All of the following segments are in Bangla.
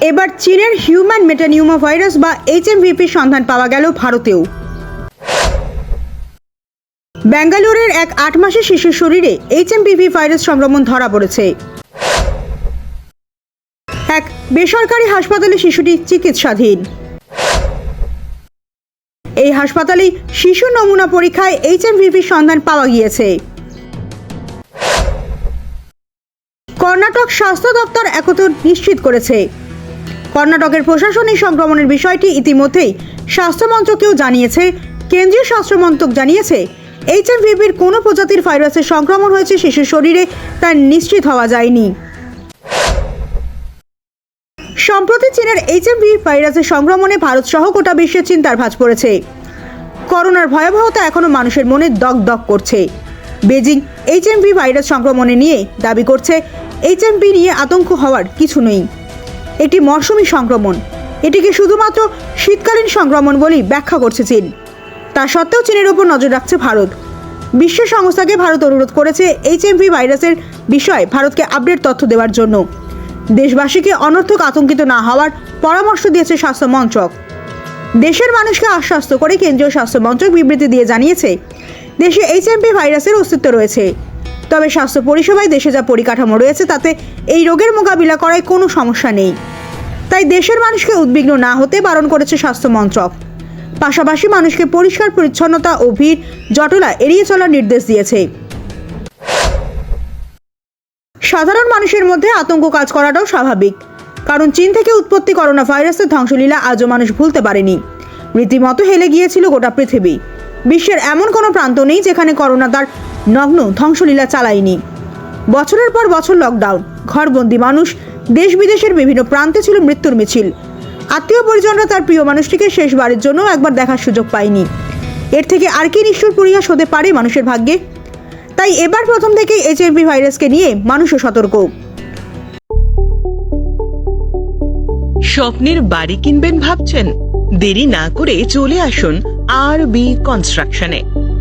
এবার চীনের হিউম্যান মেটানিউমা ভাইরাস বা এইচএমভিপির সন্ধান পাওয়া গেল ভারতেও। ব্যাঙ্গালোরের এক আট মাসের শিশুর শরীরে এইচএমপিভি ভাইরাস সংক্রমণ ধরা পড়েছে। এক বেসরকারি হাসপাতালে শিশুটি চিকিৎসাধীন। এই হাসপাতালেই শিশু নমুনা পরীক্ষায় এইচএমভিপির সন্ধান পাওয়া গিয়েছে। কর্ণাটক স্বাস্থ্য দপ্তর একত্র নিশ্চিত করেছে। কর্ণাটকের প্রশাসন এই সংক্রমণের বিষয়টি ইতিমধ্যেই স্বাস্থ্যমন্ত্রকেও জানিয়েছে, কেন্দ্রীয় স্বাস্থ্যমন্ত্রক জানিয়েছে এইচ এইচএমভিপির কোনো প্রজাতির ভাইরাসের সংক্রমণ হয়েছে শিশুর শরীরে, তা নিশ্চিত হওয়া যায়নি। সম্প্রতি চীনের এইচএমভি ভাইরাসের সংক্রমণে ভারত সহ গোটা বিশ্বের চিন্তার ভাঁজ পড়েছে। করোনার ভয়াবহতা এখনও মানুষের মনে দগ দগ করছে। বেজিং এইচ এইচএমভি ভাইরাস সংক্রমণে নিয়ে দাবি করছে এইচ এইচএমভি নিয়ে আতঙ্ক হওয়ার কিছু নেই। একটি মরশুমি সংক্রমণ। এটিকে শুধুমাত্র শীতকালীন সংক্রমণ বলেই ব্যাখ্যা করছে চীন। তা সত্ত্বেও চীনের উপর নজর রাখছে ভারত। বিশ্ব সংস্থাকে ভারত অনুরোধ করেছে এইচএমভি ভাইরাসের বিষয়ে ভারতকে আপডেট তথ্য দেওয়ার জন্য। দেশবাসীকে অনর্থক আতঙ্কিত না হওয়ার পরামর্শ দিয়েছে স্বাস্থ্য মন্ত্রক। দেশের মানুষকে আশ্বস্ত করে কেন্দ্রীয় স্বাস্থ্য মন্ত্রক বিবৃতি দিয়ে জানিয়েছে, দেশে এইচএমপি ভাইরাসের অস্তিত্ব রয়েছে। তবে স্বাস্থ্য পরিষেবায় দেশে যা পরিকাঠামো রয়েছে, তাতে এই রোগের মোকাবিলা করায় কোনো সমস্যা নেই। তাই দেশের মানুষকে উদ্বিগ্ন না হতে বারণ করেছে স্বাস্থ্য মন্ত্রক। পাশাপাশি মানুষকে পরিষ্কার, পরিচ্ছন্নতা ও ভিড় জটলা এড়িয়ে চলার নির্দেশ দিয়েছে। সাধারণ মানুষের মধ্যে আতঙ্ক কাজ করাটাও স্বাভাবিক। কারণ চীন থেকে উৎপত্তি করোনা ভাইরাসের ধ্বংসলীলা আজও মানুষ ভুলতে পারেনি। রীতিমতো হেলে গিয়েছিল গোটা পৃথিবী। বিশ্বের এমন কোনো প্রান্ত নেই যেখানে করোনা তার নগ্ন ধ্বংসলীলা চালায়নি। বছরের পর বছর লকডাউন ঘরবন্দি মানুষ দেশ বিদেশের বিভিন্ন প্রান্তে ছিল মৃত্যুর মিছিল। আত্মীয় পরিজনরা তার প্রিয় মানুষটিকে শেষবারের জন্য একবার দেখার সুযোগ পায়নি। এর থেকে আর কি নিষ্ঠুর পরিহাস হতে পারে মানুষের ভাগ্যে? তাই এবার প্রথম থেকেই এইচআইভি ভাইরাসকে নিয়ে মানুষও সতর্ক। স্বপ্নের বাড়ি কিনবেন ভাবছেন? দেরি না করে চলে আসুন আর বি কনস্ট্রাকশনে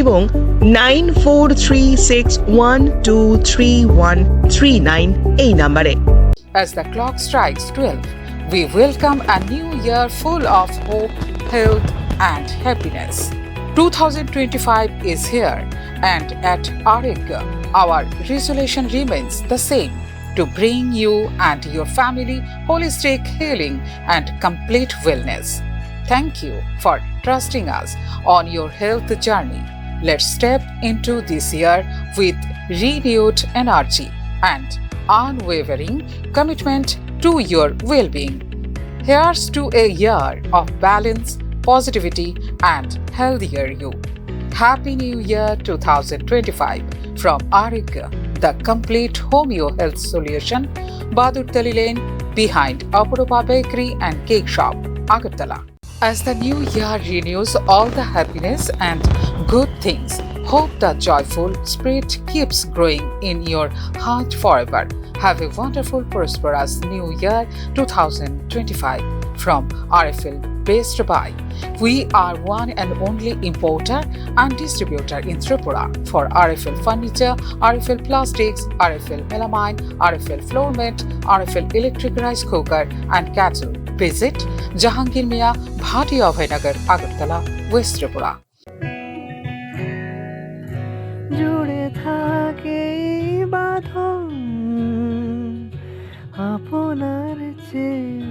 এবং nine four three six one two three one three nine এই নাম্বারে As the clock strikes 12, we welcome a new year full of hope, health, and happiness. 2025 is here, and at Arigya, our resolution remains the same to bring you and your family holistic healing and complete wellness. Thank you for trusting us on your health journey. Let's step into this year with renewed energy and unwavering commitment to your well being. Here's to a year of balance, positivity, and healthier you. Happy New Year 2025 from Arigya, the complete homeo health solution, Badur Lane, behind Apuropa Bakery and Cake Shop, Agartala. As the new year renews all the happiness and good things, hope the joyful spirit keeps growing in your heart forever. Have a wonderful, prosperous new year 2025 from RFL based by. We are one and only importer and distributor in Tripura for RFL furniture, RFL plastics, RFL melamine, RFL floor mat, RFL electric rice cooker, and cattle. Visit Jahangir Mia, Bhati Abhaynagar, Agartala, West Tripura. জুড়ে আপনার চেয়েও